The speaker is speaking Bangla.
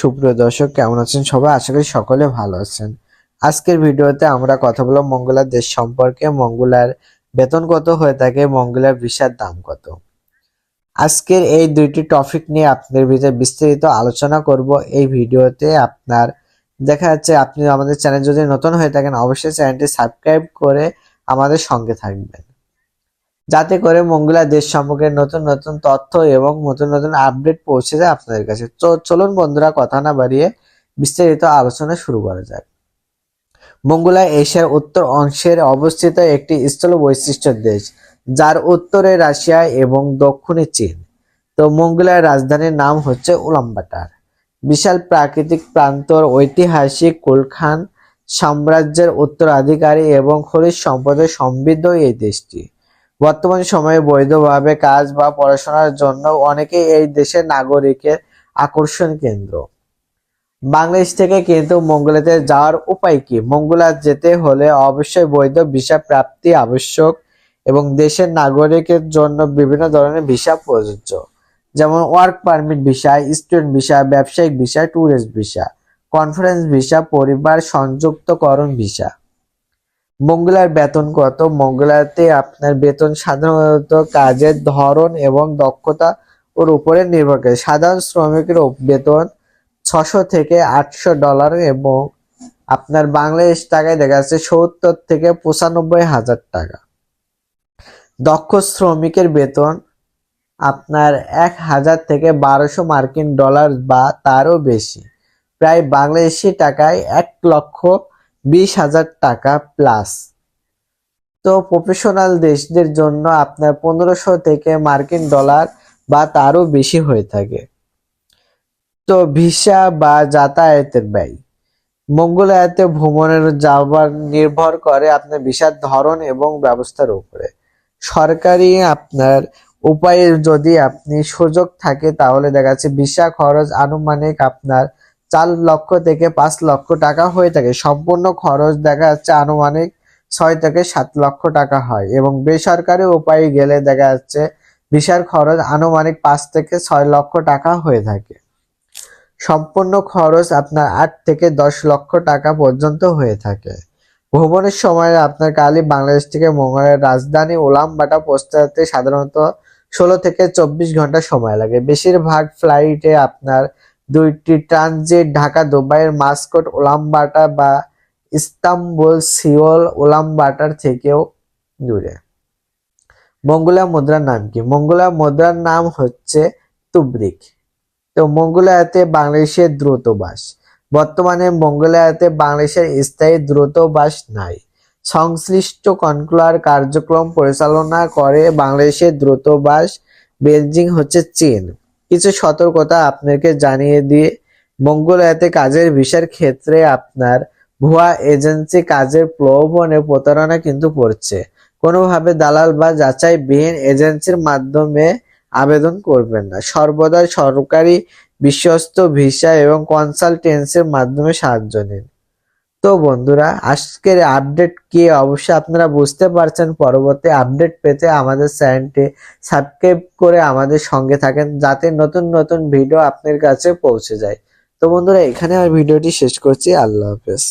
সুপ্রিয় দর্শক, কেমন আছেন সবাই? আশা করি সকলে ভালো আছেন। আজকের ভিডিওতে আমরা কথা বলব মঙ্গলার দেশ সম্পর্কে। মঙ্গলার বেতন কত? হয়ে থাকে মঙ্গলার ভিসার দাম কত? আজকের এই দুইটি টপিক নিয়ে আপনাদের ভিতরে বিস্তারিত আলোচনা করব। এই ভিডিওতে আপনার দেখা যাচ্ছে, আপনি আমাদের চ্যানেল যদি নতুন হয়ে থাকেন, অবশ্যই চ্যানেলটি সাবস্ক্রাইব করে আমাদের সঙ্গে থাকবেন। যাতে করে মঙ্গলা দেশ সম্পর্কে নতুন নতুন তথ্য এবং নতুন নতুন আপডেট পৌঁছে যায় আপনাদের কাছে। তো চলুন বন্ধুরা, কথা না বাড়িয়ে বিস্তারিত আলোচনা শুরু করা যাক। মঙ্গোলা এশিয়ার উত্তর অংশের অবস্থিত একটি স্থল বৈশিষ্ট্যের দেশ, যার উত্তরে রাশিয়া এবং দক্ষিণে চীন। তো মঙ্গোলার রাজধানীর নাম হচ্ছে উলাম্বাটার। বিশাল প্রাকৃতিক প্রান্তর, ঐতিহাসিক কুলখান, সাম্রাজ্যের উত্তরাধিকারী এবং খনিজ সম্পদে সমৃদ্ধ এই দেশটি। বর্তমান সময়ে বৈধভাবে কাজ বা পড়াশোনার জন্য অনেকেই এই দেশের নাগরিকের আকর্ষণ কেন্দ্র। বাংলাদেশ থেকে কিন্তু মঙ্গলাতে যাওয়ার উপায় কি? মঙ্গলা যেতে হলে অবশ্যই বৈধ ভিসা প্রাপ্তি আবশ্যক এবং দেশের নাগরিকের জন্য বিভিন্ন ধরনের ভিসা প্রযোজ্য। যেমন work permit visa, student visa, ব্যবসায়িক visa, tourist visa, conference visa, পরিবার সংযুক্তকরণ ভিসা। মঙ্গলার বেতন কত? মঙ্গলাতে আপনার বেতন সাধারণত কাজের ধরন এবং দক্ষতা ওর উপরে নির্ভর করে। সাধারণ শ্রমিকের বেতন ছশো থেকে আটশো ডলার এবং আপনার বাংলাদেশ টাকায় দেখা যাচ্ছে সত্তর থেকে পঁচানব্বই হাজার টাকা। দক্ষ শ্রমিকের বেতন আপনার এক হাজার থেকে বারোশো মার্কিন ডলার বা তারও বেশি। প্রায় বাংলাদেশি টাকায় এক লক্ষ বিশ হাজার টাকা প্লাস তো প্রফেশনাল দেশদের জন্য আপনার পনেরোশো থেকে মার্কিন ডলার বা তারও বেশি হয়ে থাকে। তো ভিসা বা যাতায়াতের ব্যয়। মঙ্গলায়াতে ভ্রমণের যাবার নির্ভর করে আপনার ভিসার ধরন এবং ব্যবস্থার উপরে। সরকারি আপনার উপায়ে যদি আপনি সুযোগ থাকে তাহলে দেখা যাচ্ছে ভিসা খরচ আনুমানিক আপনার চার লক্ষ থেকে পাঁচ লক্ষ টাকা হয়ে থাকে। সম্পূর্ণ খরচ দেখা যাচ্ছে আনুমানিক ছয় থেকে সাত লক্ষ টাকা হয় এবং বেসরকারি উপায়ে গেলে দেখা যাচ্ছে ভিসার খরচ আনুমানিক পাঁচ থেকে ছয় লক্ষ টাকা হয়ে থাকে। সম্পূর্ণ খরচ আপনার আট থেকে দশ লক্ষ টাকা পর্যন্ত হয়ে থাকে। ভ্রমণের সময় আপনার কালি বাংলাদেশ থেকে মঙ্গলের রাজধানী উলামবাটা পৌঁছাতে সাধারণত ষোলো থেকে চব্বিশ ঘণ্টা সময় লাগে। বেশিরভাগ ফ্লাইটে আপনার দুইটি ট্রানজিট, ঢাকা, দুবাইয়ের মাস্কট উলামবাটা বা ইস্তাম্বুল, সিওল উলামবাটার থেকেও দূরে। মঙ্গোলিয়া মুদ্রার নাম কি? মঙ্গোলিয়া মুদ্রার নাম হচ্ছে তুবরিক। তো মঙ্গোলিয়াতে বাংলাদেশের দ্রুতবাস। বর্তমানে মঙ্গোলিয়াতে বাংলাদেশের স্থায়ী দ্রুতবাস নাই। সংশ্লিষ্ট কনক্লার কার্যক্রম পরিচালনা করে বাংলাদেশের দ্রুতবাস। বেলজিং হচ্ছে চীন। কিছু সতর্কতা আপনাকে জানিয়ে দিয়ে মঙ্গোলিয়াতে কাজের ভিসার ক্ষেত্রে আপনার ভুয়া এজেন্সি কাজের প্রলোভনে প্রতারণা কিন্তু পড়ছে কোনোভাবে দালাল বা যাচাই যাচাইবিহীন এজেন্সির মাধ্যমে আবেদন করবেন না। সর্বদা সরকারি বিশ্বস্ত ভিসা এবং কনসালটেন্সির মাধ্যমে সাহায্য নিন। তো বন্ধুরা, আজকের আপডেট কি অবশ্যই আপনারা বুঝতে পারছেন। পরবর্তী আপডেট পেতে আমাদের চ্যানেলটি সাবস্ক্রাইব করে আমাদের সঙ্গে থাকেন, যাতে নতুন নতুন ভিডিও আপনার কাছে পৌঁছে যায়। তো বন্ধুরা, এখানে আর ভিডিওটি শেষ করছি। আল্লাহ হাফেজ।